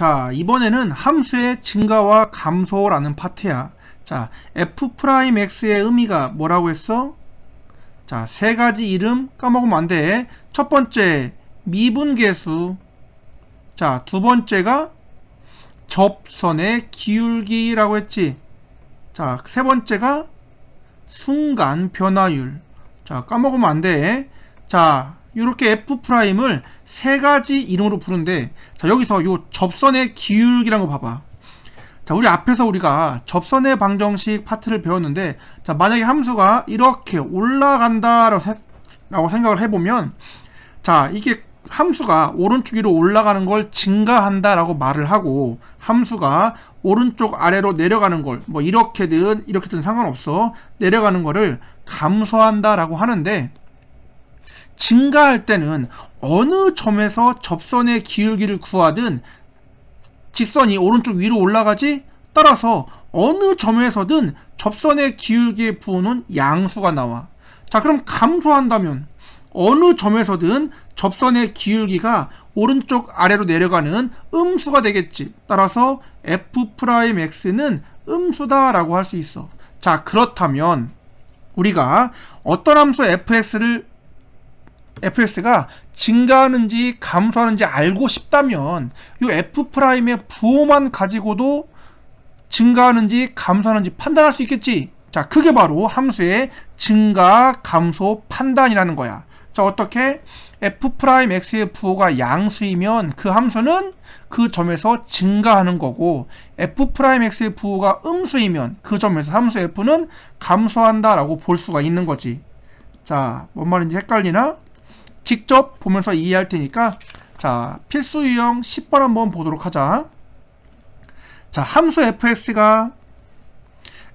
자, 이번에는 함수의 증가와 감소라는 파트야. 자, f'x의 의미가 뭐라고 했어? 자, 세 가지 이름 까먹으면 안 돼. 첫 번째, 미분계수. 자, 두 번째가 접선의 기울기라고 했지. 자, 세 번째가 순간 변화율. 자, 까먹으면 안 돼. 자, 이렇게 F'을 세 가지 이름으로 부른데, 자, 여기서 요 접선의 기울기라는 거 봐봐. 자, 우리 앞에서 우리가 접선의 방정식 파트를 배웠는데, 자, 만약에 함수가 이렇게 올라간다 라고 생각을 해보면, 자, 이게 함수가 오른쪽 위로 올라가는 걸 증가한다 라고 말을 하고 함수가 오른쪽 아래로 내려가는 걸 뭐 이렇게든 이렇게든 상관없어 내려가는 거를 감소한다 라고 하는데 증가할 때는 어느 점에서 접선의 기울기를 구하든 직선이 오른쪽 위로 올라가지 따라서 어느 점에서든 접선의 기울기에 부어놓은 양수가 나와 자 그럼 감소한다면 어느 점에서든 접선의 기울기가 오른쪽 아래로 내려가는 음수가 되겠지. 따라서 f'x는 음수다 라고 할 수 있어. 자, 그렇다면 우리가 어떤 함수 fx를 fx가 증가하는지 감소하는지 알고 싶다면 이 f'의 부호만 가지고도 증가하는지 감소하는지 판단할 수 있겠지. 자, 그게 바로 함수의 증가, 감소, 판단이라는 거야. 자, 어떻게? f'x의 부호가 양수이면 그 함수는 그 점에서 증가하는 거고 f'x의 부호가 음수이면 그 점에서 함수 f는 감소한다라고 볼 수가 있는 거지. 자, 뭔 말인지 헷갈리나? 직접 보면서 이해할 테니까 자, 필수 유형 10번 한번 보도록 하자. 자, 함수 fx가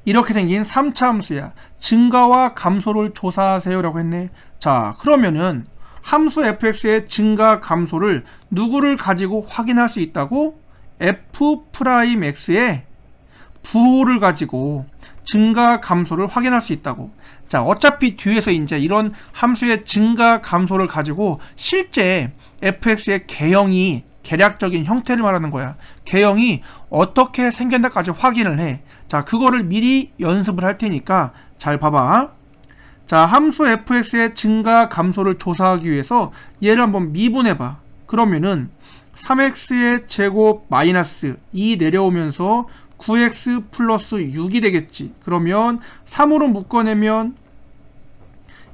이렇게 생긴 3차 함수야. 증가와 감소를 조사하세요 라고 했네. 자, 그러면은 함수 fx의 증가 감소를 누구를 가지고 확인할 수 있다고? f'x의 부호를 가지고 증가 감소를 확인할 수 있다고. 자, 어차피 뒤에서 이제 이런 함수의 증가 감소를 가지고 실제 fx의 개형이 계략적인 형태를 말하는 거야. 개형이 어떻게 생겼나까지 확인을 해. 자, 그거를 미리 연습을 할 테니까 잘 봐봐. 자, 함수 fx의 증가 감소를 조사하기 위해서 얘를 한번 미분해 봐. 그러면은 3x의 제곱 마이너스 2 내려오면서 9x 플러스 6이 되겠지. 그러면 3으로 묶어내면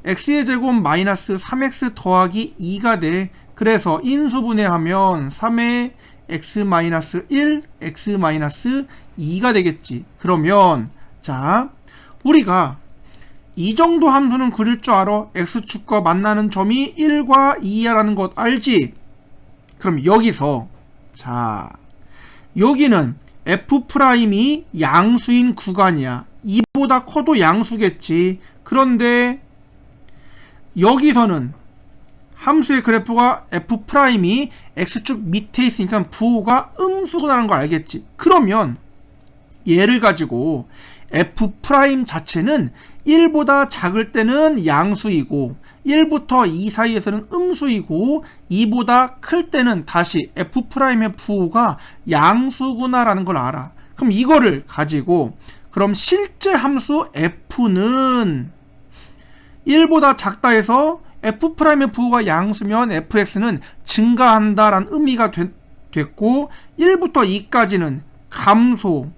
x의 제곱 마이너스 3x 더하기 2가 돼. 그래서 인수분해하면 3의 x 마이너스 1, x 마이너스 2가 되겠지. 그러면 자 우리가 이 정도 함수는 그릴 줄 알아. x축과 만나는 점이 1과 2야라는 것 알지? 그럼 여기서 자 여기는 f'이 양수인 구간이야. 2보다 커도 양수겠지. 그런데 여기서는 함수의 그래프가 f'이 x축 밑에 있으니까 부호가 음수구나라는 걸 알겠지. 그러면 얘를 가지고 f' 자체는 1보다 작을 때는 양수이고 1부터 2 사이에서는 음수이고 2보다 클 때는 다시 f'의 부호가 양수구나라는 걸 알아. 그럼 이거를 가지고 그럼 실제 함수 f는 1보다 작다 해서 f'의 부호가 양수면 fx는 증가한다라는 의미가 되, 됐고 1부터 2까지는 감소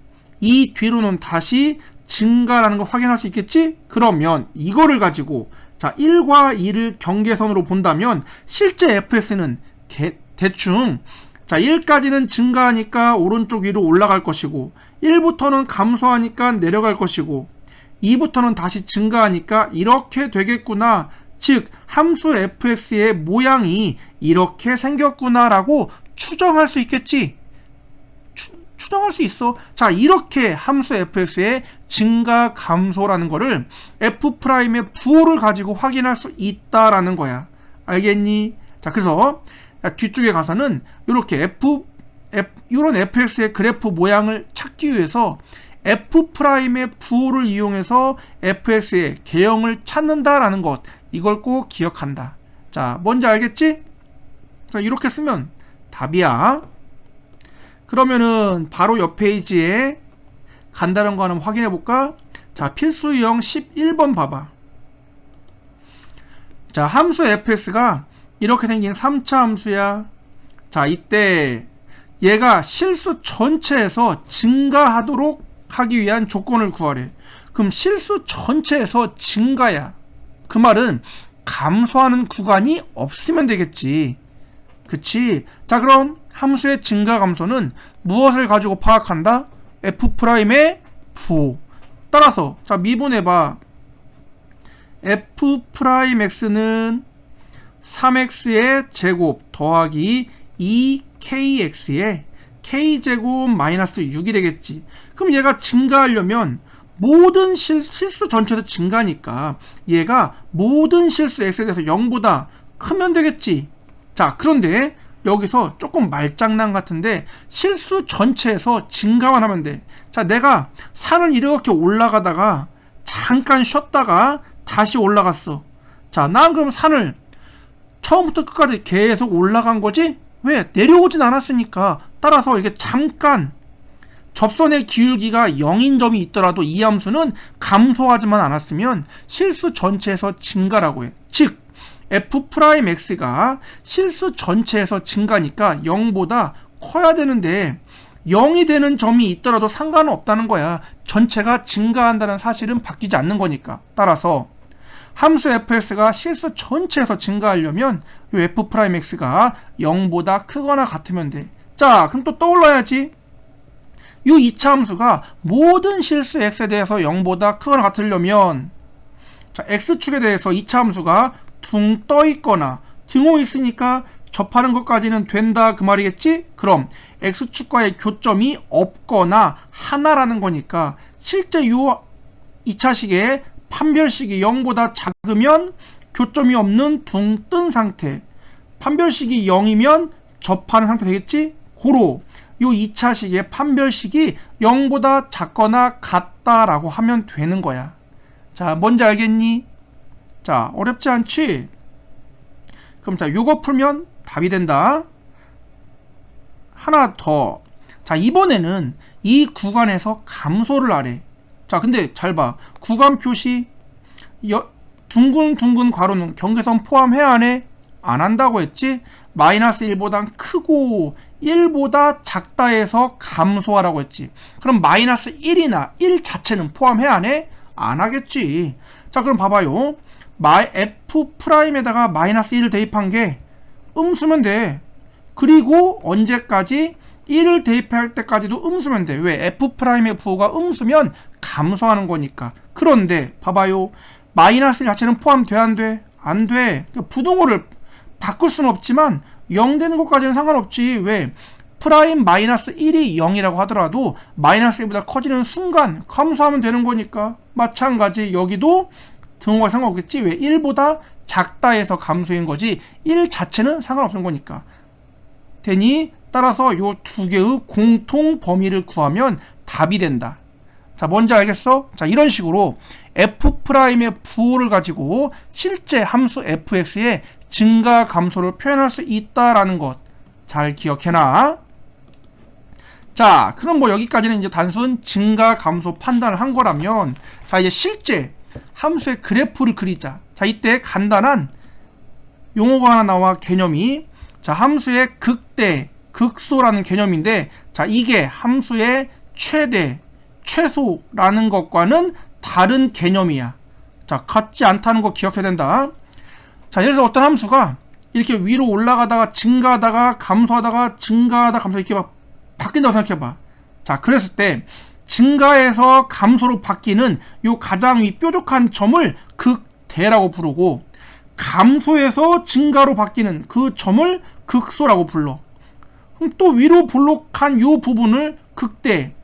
이 뒤로는 다시 증가라는 걸 확인할 수 있겠지? 그러면 이거를 가지고 자 1과 2를 경계선으로 본다면 실제 fs는 개, 대충 자 1까지는 증가하니까 오른쪽 위로 올라갈 것이고 1부터는 감소하니까 내려갈 것이고 2부터는 다시 증가하니까 이렇게 되겠구나 즉 함수 fx의 모양이 이렇게 생겼구나라고 추정할 수 있겠지 추정할 수 있어. 자, 이렇게 함수 fx의 증가 감소라는 거를 f'의 부호를 가지고 확인할 수 있다라는 거야. 알겠니? 자, 그래서 뒤쪽에 가서는 이렇게 f, f 이런 fx의 그래프 모양을 찾기 위해서 f'의 부호를 이용해서 fx의 개형을 찾는다라는 것 이걸 꼭 기억한다. 자, 뭔지 알겠지? 자, 이렇게 쓰면 답이야. 그러면은 바로 옆 페이지에 간다는 거 하나 확인해 볼까? 자, 필수 유형 11번 봐봐. 자, 함수 fs가 이렇게 생긴 3차 함수야. 자, 이때 얘가 실수 전체에서 증가하도록 하기 위한 조건을 구하래. 그럼 실수 전체에서 증가야. 그 말은 감소하는 구간이 없으면 되겠지. 그치? 자, 그럼 함수의 증가 감소는 무엇을 가지고 파악한다? f'의 부호. 따라서 자 미분해봐. f'x는 3x의 제곱 더하기 2kx의 k제곱 마이너스 6이 되겠지. 그럼 얘가 증가하려면 모든 실, 실수 전체도 증가니까 얘가 모든 실수 x에 대해서 0보다 크면 되겠지. 자, 그런데 여기서 조금 말장난 같은데 실수 전체에서 증가만 하면 돼. 자, 내가 산을 이렇게 올라가다가 잠깐 쉬었다가 다시 올라갔어. 자, 난 그럼 산을 처음부터 끝까지 계속 올라간 거지? 왜? 내려오진 않았으니까. 따라서 이게 잠깐 접선의 기울기가 0인 점이 있더라도 이 함수는 감소하지만 않았으면 실수 전체에서 증가라고 해. 즉, f'x가 실수 전체에서 증가니까 0보다 커야 되는데 0이 되는 점이 있더라도 상관은 없다는 거야. 전체가 증가한다는 사실은 바뀌지 않는 거니까. 따라서 함수 fx가 실수 전체에서 증가하려면 이 f'x가 0보다 크거나 같으면 돼. 자, 그럼 또 떠올라야지. 이 2차 함수가 모든 실수 x에 대해서 0보다 크거나 같으려면 자, x축에 대해서 2차 함수가 둥떠 있거나 등호 있으니까 접하는 것까지는 된다 그 말이겠지? 그럼 x축과의 교점이 없거나 하나라는 거니까 실제 요 2차식의 판별식이 0보다 작으면 교점이 없는 둥뜬 상태 판별식이 0이면 접하는 상태 되겠지? 고로 요 2차식의 판별식이 0보다 작거나 같다라고 하면 되는 거야 자 뭔지 알겠니? 자, 어렵지 않지? 그럼 자, 요거 풀면 답이 된다. 하나 더. 자, 이번에는 이 구간에서 감소를 하래. 자, 근데 잘 봐. 구간 표시 여, 둥근둥근 괄호는 경계선 포함해야 하네? 안 한다고 했지? 마이너스 1보다 크고 1보다 작다 해서 감소하라고 했지. 그럼 마이너스 1이나 1 자체는 포함해야 하네? 안 하겠지. 자, 그럼 봐봐요. 마이 f 프라임에다가 마이너스 1을 대입한 게 음수면 돼. 그리고 언제까지 1을 대입할 때까지도 음수면 돼. 왜? f 프라임의 부호가 음수면 감소하는 거니까. 그런데 봐봐요. 마이너스 1 자체는 포함돼 안 돼? 안 돼. 그 부동호를 바꿀 수는 없지만 0 되는 것까지는 상관없지. 왜? 프라임 마이너스 1이 0이라고 하더라도 마이너스 1보다 커지는 순간 감소하면 되는 거니까 마찬가지 여기도 등호가 상관없겠지? 왜 1보다 작다 해서 감소인 거지? 1 자체는 상관없는 거니까. 되니 따라서 요 두 개의 공통 범위를 구하면 답이 된다. 자 뭔지 알겠어? 자 이런 식으로 f'의 부호를 가지고 실제 함수 fx의 증가 감소를 표현할 수 있다라는 것. 잘 기억해놔. 자 그럼 뭐 여기까지는 이제 단순 증가 감소 판단을 한 거라면 자 이제 실제 함수의 그래프를 그리자. 자, 이때 간단한 용어가 하나 나와 개념이 자, 함수의 극대, 극소라는 개념인데 자, 이게 함수의 최대, 최소라는 것과는 다른 개념이야. 자, 같지 않다는 거 기억해야 된다. 자, 예를 들어 어떤 함수가 이렇게 위로 올라가다가 증가하다가 감소하다가 증가하다 감소 이렇게 막 바뀐다고 생각해봐. 자, 그랬을 때 증가해서 감소로 바뀌는 요 가장 위 뾰족한 점을 극대라고 부르고 감소해서 증가로 바뀌는 그 점을 극소라고 불러. 그럼 또 위로 볼록한 요 부분을 극대,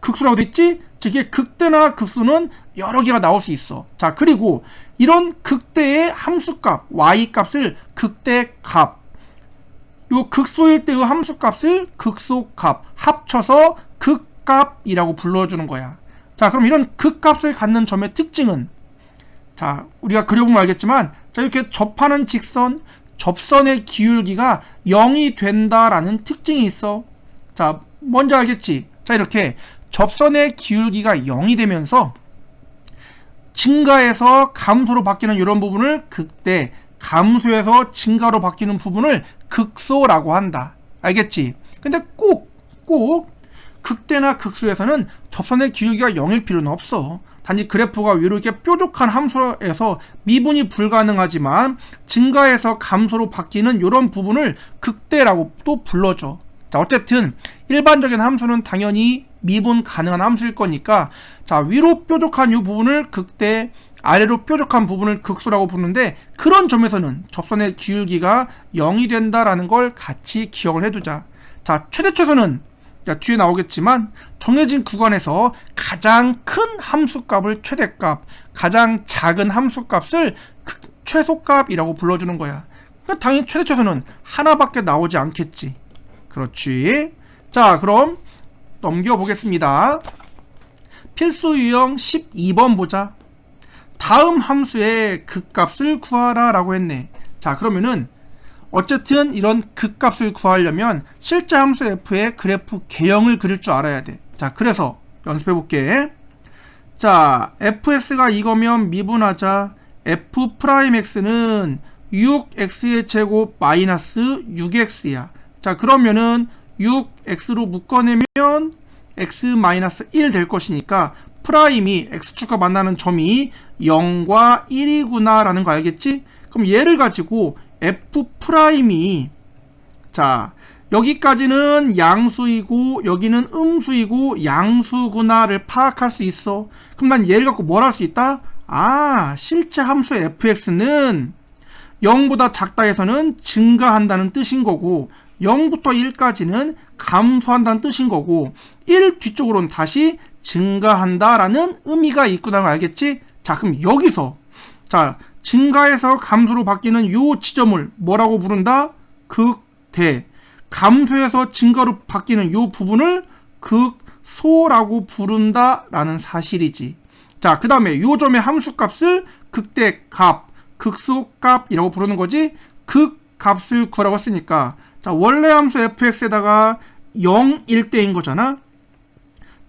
극소라고 됐지? 즉, 이 극대나 극소는 여러 개가 나올 수 있어. 자, 그리고 이런 극대의 함수값, y 값을 극대값, 요 극소일 때의 함수값을 극소값 합쳐서 극 극값이라고 불러주는 거야. 자, 그럼 이런 극값을 갖는 점의 특징은 자, 우리가 그려보면 알겠지만 자, 이렇게 접하는 직선, 접선의 기울기가 0이 된다라는 특징이 있어. 자, 뭔지 알겠지? 자, 이렇게 접선의 기울기가 0이 되면서 증가해서 감소로 바뀌는 이런 부분을 극대, 감소해서 증가로 바뀌는 부분을 극소라고 한다. 알겠지? 근데 꼭, 꼭 극대나 극소에서는 접선의 기울기가 0일 필요는 없어. 단지 그래프가 위로 이렇게 뾰족한 함수에서 미분이 불가능하지만 증가해서 감소로 바뀌는 이런 부분을 극대라고 또 불러줘. 자, 어쨌든 일반적인 함수는 당연히 미분 가능한 함수일 거니까 자, 위로 뾰족한 이 부분을 극대, 아래로 뾰족한 부분을 극소라고 부르는데 그런 점에서는 접선의 기울기가 0이 된다라는 걸 같이 기억을 해두자. 자, 최대 최소는 자, 뒤에 나오겠지만 정해진 구간에서 가장 큰 함수값을 최대값, 가장 작은 함수값을 그 최소값이라고 불러주는 거야. 그러니까 당연히 최대 최소는 하나밖에 나오지 않겠지. 그렇지. 자, 그럼 넘겨보겠습니다. 필수 유형 12번 보자. 다음 함수의 극값을 구하라 라고 했네. 자, 그러면은 어쨌든 이런 극값을 구하려면 실제 함수 f의 그래프 개형을 그릴 줄 알아야 돼. 자, 그래서 연습해 볼게. 자, fs가 이거면 미분하자. f 프라임 x는 6x의 제곱 마이너스 6x야. 자, 그러면은 6x로 묶어내면 x 마이너스 1될 것이니까 프라임이 x축과 만나는 점이 0과 1이구나 라는 거 알겠지? 그럼 얘를 가지고 f 프라임이 자 여기까지는 양수이고 여기는 음수이고 양수구나를 파악할 수 있어. 그럼 난 얘를 갖고 뭘 할 수 있다? 아 실제 함수 fx는 0보다 작다 해서는 증가한다는 뜻인 거고 0부터 1까지는 감소한다는 뜻인 거고 1 뒤쪽으로는 다시 증가한다라는 의미가 있구나 알겠지? 자 그럼 여기서 자 증가해서 감소로 바뀌는 요 지점을 뭐라고 부른다? 극대. 감소해서 증가로 바뀌는 요 부분을 극소라고 부른다라는 사실이지. 자, 그 다음에 요 점의 함수값을 극대값, 극소값이라고 부르는 거지. 극값을 구하라고 했으니까 자, 원래 함수 fx에다가 0일 때인 거잖아.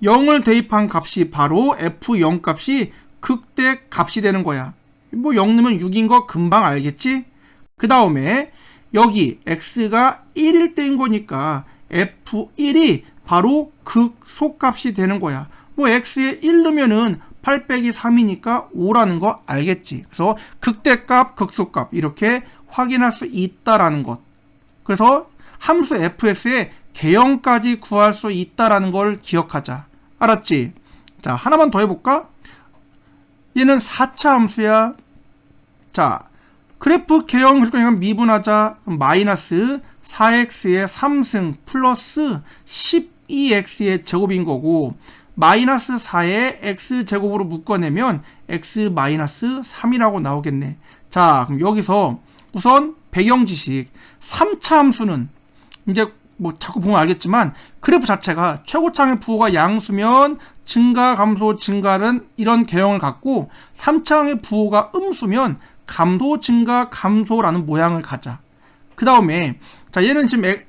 0을 대입한 값이 바로 f0 값이 극대 값이 되는 거야. 뭐 0 넣으면 6인 거 금방 알겠지? 그 다음에 여기 x가 1일 때인 거니까 f1이 바로 극소값이 되는 거야. 뭐 x에 1 넣으면은 8 빼기 3이니까 5라는 거 알겠지? 그래서 극대값, 극소값 이렇게 확인할 수 있다라는 것. 그래서 함수 fx의 개형까지 구할 수 있다라는 걸 기억하자. 알았지? 자, 하나만 더 해볼까? 얘는 4차 함수야. 자, 그래프 개형 그러니까 미분하자 마이너스 4x의 3승 플러스 12x의 제곱인 거고 마이너스 4의 x 제곱으로 묶어내면 x 마이너스 3이라고 나오겠네. 자, 그럼 여기서 우선 배경 지식 3차 함수는 이제 뭐 자꾸 보면 알겠지만 그래프 자체가 최고창의 부호가 양수면 증가 감소 증가는 이런 개형을 갖고 3창의 부호가 음수면 감소 증가 감소라는 모양을 가자. 그 다음에 자 얘는 지금 에,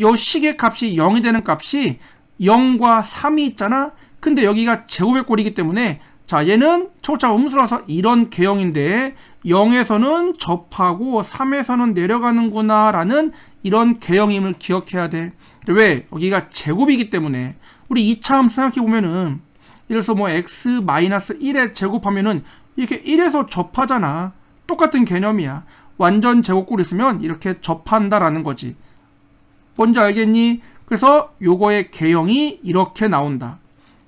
요 식의 값이 0이 되는 값이 0과 3이 있잖아. 근데 여기가 제곱의 꼴이기 때문에 자 얘는 초차 음수라서 이런 개형인데 0에서는 접하고 3에서는 내려가는구나 라는 이런 개형임을 기억해야 돼. 왜? 여기가 제곱이기 때문에 우리 2차 함수 생각해 보면은 예를 들어서 뭐 x-1에 제곱하면은 이렇게 1에서 접하잖아. 똑같은 개념이야. 완전 제곱꼴 있으면 이렇게 접한다라는 거지. 뭔지 알겠니? 그래서 요거의 개형이 이렇게 나온다.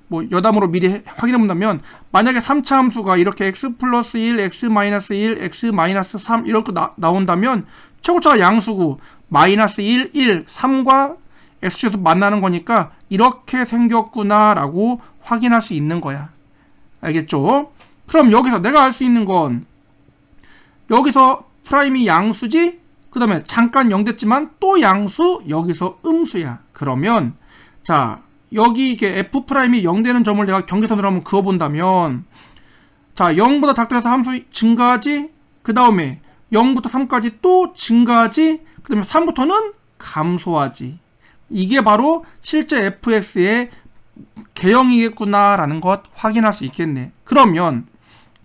뭐 여담으로 미리 확인해 본다면 만약에 3차 함수가 이렇게 x 플러스 1, x 마이너스 1, x 마이너스 3 이렇게 나, 나온다면 최고차가 양수고 마이너스 1, 1, 3과 x축에서 만나는 거니까 이렇게 생겼구나라고 확인할 수 있는 거야. 알겠죠? 그럼 여기서 내가 알 수 있는 건 여기서 프라임이 양수지? 그 다음에 잠깐 0 됐지만 또 양수 여기서 음수야. 그러면 자 여기 이게 f 프라임이 0 되는 점을 내가 경계선으로 한번 그어본다면 자 0보다 작다 해서 함수 증가하지? 그 다음에 0부터 3까지 또 증가하지? 그 다음에 3부터는 감소하지. 이게 바로 실제 fx의 개형이겠구나라는 것 확인할 수 있겠네. 그러면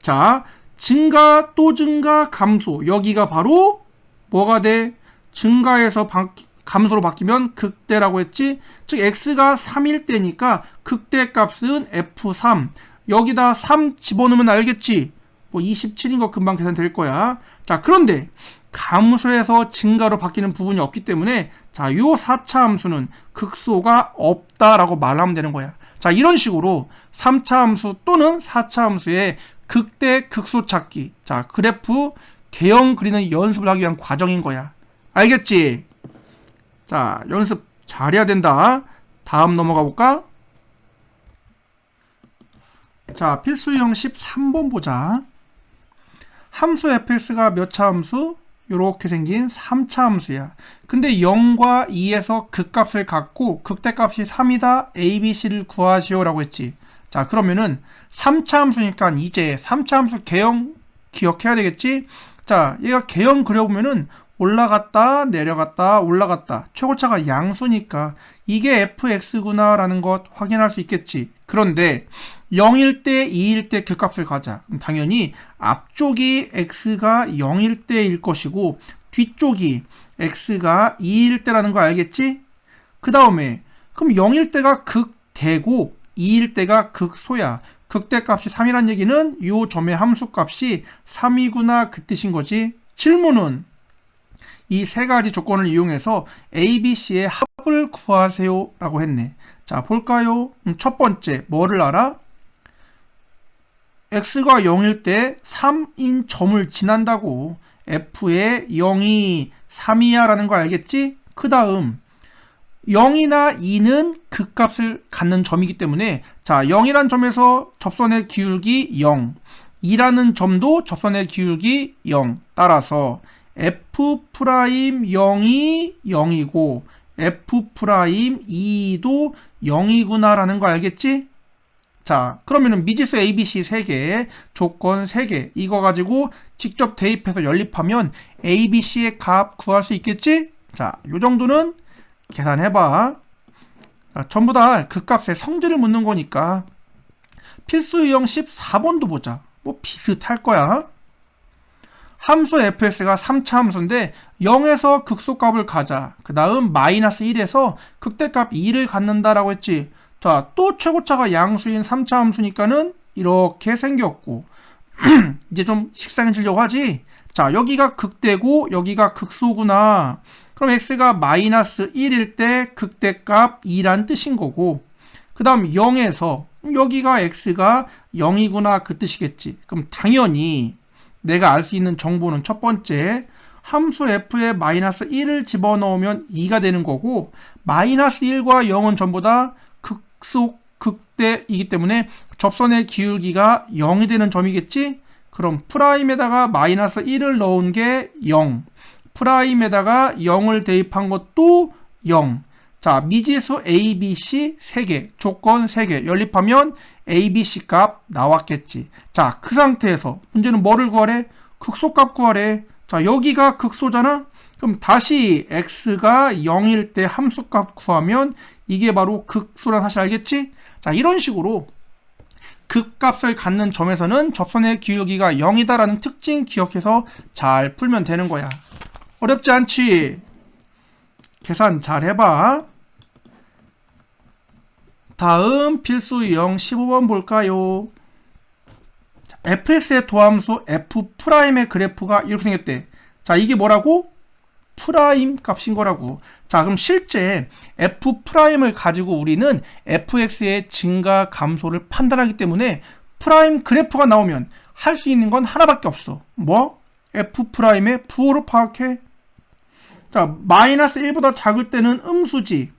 자 증가 또 증가 감소 여기가 바로 뭐가 돼? 증가에서 바, 감소로 바뀌면 극대라고 했지? 즉 x가 3일 때니까 극대 값은 f3 여기다 3 집어넣으면 알겠지? 뭐 27인 거 금방 계산될 거야. 자 그런데 감소에서 증가로 바뀌는 부분이 없기 때문에 자, 요 4차 함수는 극소가 없다라고 말하면 되는 거야. 자, 이런 식으로 3차 함수 또는 4차 함수의 극대 극소 찾기. 자, 그래프 개형 그리는 연습을 하기 위한 과정인 거야. 알겠지? 자, 연습 잘해야 된다. 다음 넘어가 볼까? 자, 필수형 13번 보자. 함수 fx가 몇 차 함수? 이렇게 생긴 3차 함수야. 근데 0과 2에서 극값을 갖고 극대값이 3이다. a, b, c를 구하시오 라고 했지. 자, 그러면은 3차 함수니까 이제 3차 함수 개형 기억해야 되겠지? 자, 얘가 개형 그려보면은 올라갔다, 내려갔다, 올라갔다. 최고차가 양수니까 이게 fx구나 라는 것 확인할 수 있겠지. 그런데 0일 때, 2일 때그 값을 가자. 당연히 앞쪽이 x가 0일 때일 것이고 뒤쪽이 x가 2일 때라는 거 알겠지? 그 다음에 그럼 0일 때가 극대고 2일 때가 극소야. 극대값이 3이란 얘기는 이 점의 함수값이 3이구나 그 뜻인 거지. 질문은 이 세 가지 조건을 이용해서 A, B, C의 합을 구하세요 라고 했네. 자 볼까요? 음, 첫 번째 뭐를 알아? x가 0일 때 3인 점을 지난다고 f의 0이 3이야 라는 거 알겠지? 그 다음 0이나 2는 극값을 갖는 점이기 때문에 자 0이란 점에서 접선의 기울기 0 2라는 점도 접선의 기울기 0 따라서 f 프라임 0이 0이고 f 프라임 2도 0이구나 라는 거 알겠지? 자, 그러면은 미지수 ABC 3개, 조건 3개, 이거 가지고 직접 대입해서 연립하면 ABC의 값 구할 수 있겠지? 자, 요 정도는 계산해봐. 자, 전부 다 그 값의 성질을 묻는 거니까. 필수 유형 14번도 보자. 뭐 비슷할 거야. 함수 fx가 3차 함수인데 0에서 극소값을 가자. 그 다음 마이너스 1에서 극대값 2를 갖는다라고 했지. 자, 또 최고차가 양수인 3차 함수니까는 이렇게 생겼고 이제 좀 식상해지려고 하지? 자, 여기가 극대고 여기가 극소구나. 그럼 x가 마이너스 1일 때 극대값 2란 뜻인 거고 그 다음 0에서 여기가 x가 0이구나 그 뜻이겠지. 그럼 당연히 내가 알 수 있는 정보는 첫 번째 함수 f에 마이너스 1을 집어넣으면 2가 되는 거고 마이너스 1과 0은 전부 다 극속 극대이기 때문에 접선의 기울기가 0이 되는 점이겠지? 그럼 프라임에다가 마이너스 1을 넣은 게 0. 프라임에다가 0을 대입한 것도 0. 자, 미지수 ABC 3개, 조건 3개 연립하면 ABC 값 나왔겠지. 자, 그 상태에서 문제는 뭐를 구하래? 극소값 구하래. 자, 여기가 극소잖아? 그럼 다시 x가 0일 때 함수값 구하면 이게 바로 극소란 사실 알겠지? 자, 이런 식으로 극값을 갖는 점에서는 접선의 기울기가 0이다라는 특징 기억해서 잘 풀면 되는 거야. 어렵지 않지? 계산 잘 해봐. 다음 필수 유형 15번 볼까요? fx의 도함수 f'의 그래프가 이렇게 생겼대. 자, 이게 뭐라고? 프라임 값인 거라고. 자, 그럼 실제 f'을 가지고 우리는 fx의 증가 감소를 판단하기 때문에 프라임 그래프가 나오면 할 수 있는 건 하나밖에 없어. 뭐? f'의 부호를 파악해. 자, 마이너스 1보다 작을 때는 음수지.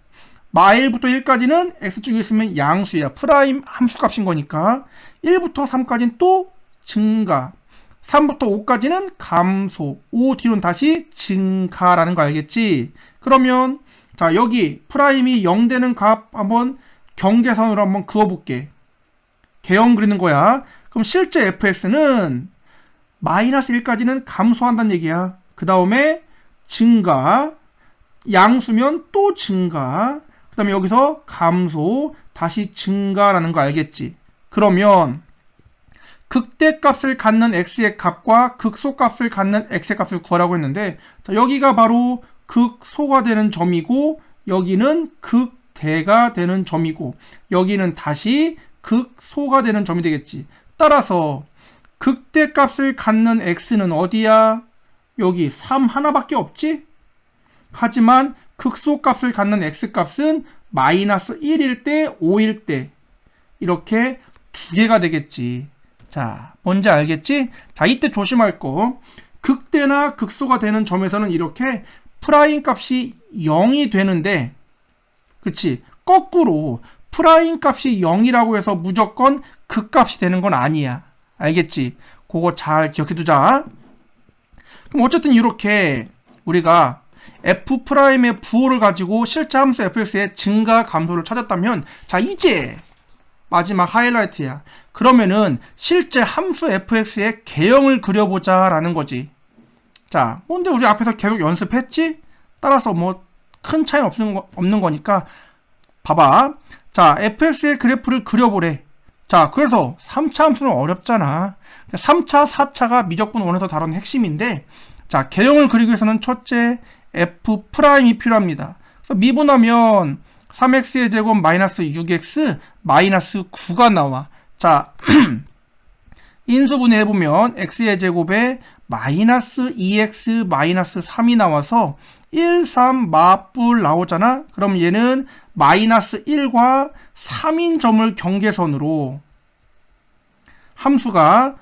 마일부터 1까지는 x축이 있으면 양수야. 프라임 함수값인 거니까. 1부터 3까지는 또 증가. 3부터 5까지는 감소. 5 뒤로는 다시 증가라는 거 알겠지? 그러면 자 여기 프라임이 0 되는 값 한번 경계선으로 한번 그어볼게. 개형 그리는 거야. 그럼 실제 fx는 마이너스 1까지는 감소한다는 얘기야. 그 다음에 증가 양수면 또 증가. 그 다음에 여기서 감소, 다시 증가라는 거 알겠지? 그러면 극대값을 갖는 x의 값과 극소값을 갖는 x의 값을 구하라고 했는데 자, 여기가 바로 극소가 되는 점이고 여기는 극대가 되는 점이고 여기는 다시 극소가 되는 점이 되겠지. 따라서 극대값을 갖는 x는 어디야? 여기 3 하나밖에 없지? 하지만 극소값을 갖는 x값은 마이너스 1일 때, 5일 때 이렇게 두 개가 되겠지. 자, 뭔지 알겠지? 자, 이때 조심할 거. 극대나 극소가 되는 점에서는 이렇게 프라임 값이 0이 되는데, 그치? 거꾸로 프라임 값이 0이라고 해서 무조건 극값이 되는 건 아니야. 알겠지? 그거 잘 기억해 두자. 그럼 어쨌든 이렇게 우리가 f 프라임의 부호를 가지고 실제 함수 fx의 증가 감소를 찾았다면 자 이제 마지막 하이라이트야. 그러면은 실제 함수 fx의 개형을 그려보자 라는 거지. 자, 근데 우리 앞에서 계속 연습했지? 따라서 뭐 큰 차이는 없는, 거, 없는 거니까 봐봐. 자, fx의 그래프를 그려보래. 자, 그래서 3차 함수는 어렵잖아. 3차, 4차가 미적분 원에서 다룬 핵심인데 자, 개형을 그리기 위해서는 첫째 f 프라임이 필요합니다. 미분하면 3x의 제곱 마이너스 6x 마이너스 9가 나와. 자, 인수분해 해보면 x의 제곱에 마이너스 2x 마이너스 3이 나와서 1, 3 맞불 나오잖아? 그럼 얘는 마이너스 1과 3인 점을 경계선으로 함수가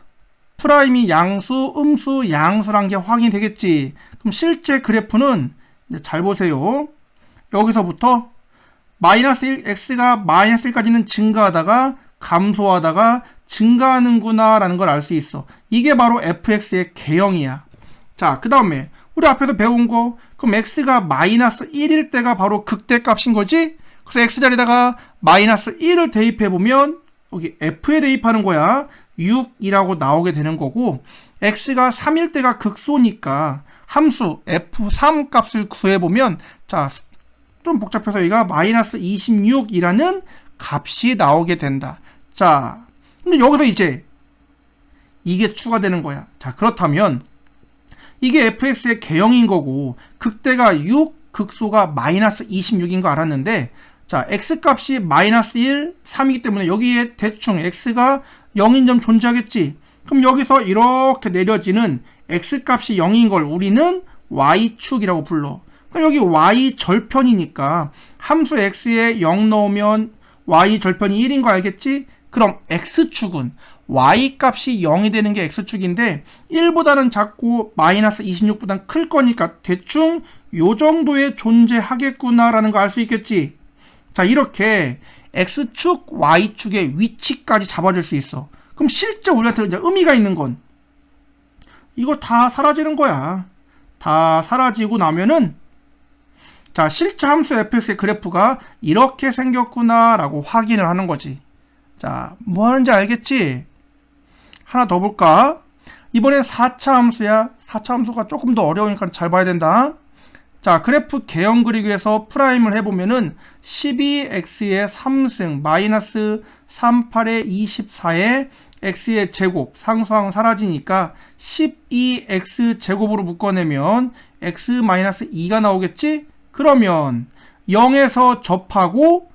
프라임이 양수, 음수, 양수란 게 확인이 되겠지. 그럼 실제 그래프는 잘 보세요. 여기서부터 마이너스 1, x가 마이너스 1까지는 증가하다가 감소하다가 증가하는구나 라는 걸 알 수 있어. 이게 바로 fx의 개형이야. 자, 그 다음에 우리 앞에서 배운 거 그럼 x가 마이너스 1일 때가 바로 극대값인 거지? 그래서 x자리에다가 마이너스 1을 대입해 보면 여기 f에 대입하는 거야. 6이라고 나오게 되는 거고 x가 3일 때가 극소니까 함수 f3 값을 구해보면 자 좀 복잡해서 여기가 마이너스 26이라는 값이 나오게 된다. 자, 근데 여기서 이제 이게 추가되는 거야. 자, 그렇다면 이게 fx의 개형인 거고 극대가 6, 극소가 마이너스 26인 거 알았는데 자, x값이 마이너스 1, 3이기 때문에 여기에 대충 x가 0인 점 존재하겠지. 그럼 여기서 이렇게 내려지는 x값이 0인 걸 우리는 y축이라고 불러. 그럼 여기 y 절편이니까 함수 x에 0 넣으면 y 절편이 1인 거 알겠지? 그럼 x축은 y 값이 0이 되는 게 x축인데 1보다는 작고 마이너스 26보다는 클 거니까 대충 요 정도의 존재하겠구나라는 거 알 수 있겠지? 자 이렇게 x축, y축의 위치까지 잡아줄 수 있어. 그럼 실제 우리한테 이제 의미가 있는 건 이거 다 사라지는 거야. 다 사라지고 나면은 자 실제 함수 fx의 그래프가 이렇게 생겼구나라고 확인을 하는 거지. 자, 뭐 하는지 알겠지? 하나 더 볼까? 이번엔 4차 함수야. 4차 함수가 조금 더 어려우니까 잘 봐야 된다. 자, 그래프 개형 그리기 위해서 프라임을 해보면은 12x의 3승 마이너스 38의 24의 x의 제곱 상수항 사라지니까 12x 제곱으로 묶어내면 x 마이너스 2가 나오겠지? 그러면 0에서 접하고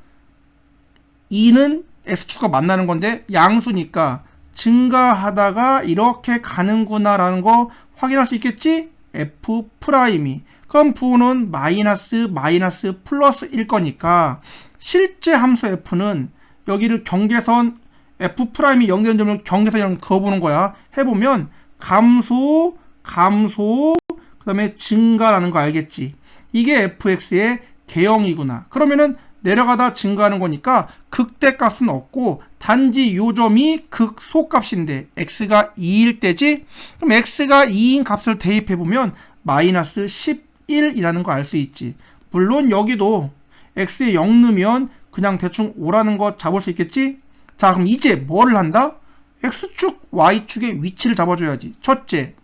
2는 x축과 만나는 건데 양수니까 증가하다가 이렇게 가는구나 라는 거 확인할 수 있겠지? f 프라임이 그럼 부호는 마이너스 마이너스 플러스일 거니까 실제 함수 f는 여기를 경계선 f 프라임이 0 되는 점을 경계선이랑 그어보는 거야. 해보면 감소, 감소, 그 다음에 증가라는 거 알겠지? 이게 fx의 개형이구나. 그러면은 내려가다 증가하는 거니까 극대값은 없고 단지 요점이 극소값인데 x가 2일 때지? 그럼 x가 2인 값을 대입해보면 마이너스 11이라는 거 알 수 있지. 물론 여기도 x에 0 넣으면 그냥 대충 5라는 거 잡을 수 있겠지? 자 그럼 이제 뭐를 한다? x축, y축의 위치를 잡아줘야지. 첫째,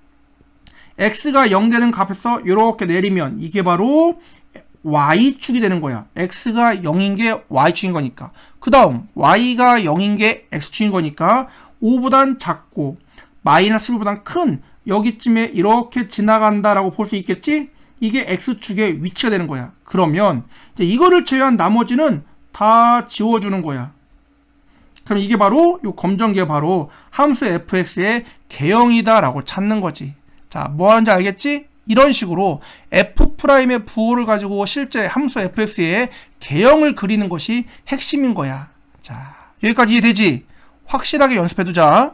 x가 0 되는 값에서 이렇게 내리면 이게 바로 y축이 되는 거야. x가 0인 게 y축인 거니까. 그 다음 y가 0인 게 x축인 거니까 5보단 작고 마이너스 1보단 큰 여기쯤에 이렇게 지나간다라고 볼 수 있겠지? 이게 x축의 위치가 되는 거야. 그러면 이거를 제외한 나머지는 다 지워주는 거야. 그럼 이게 바로 이 검정기가 바로 함수 fx의 개형이다라고 찾는 거지. 자, 뭐 하는지 알겠지? 이런 식으로 f'의 부호를 가지고 실제 함수 fx의 개형을 그리는 것이 핵심인 거야. 자, 여기까지 이해되지? 확실하게 연습해 두자.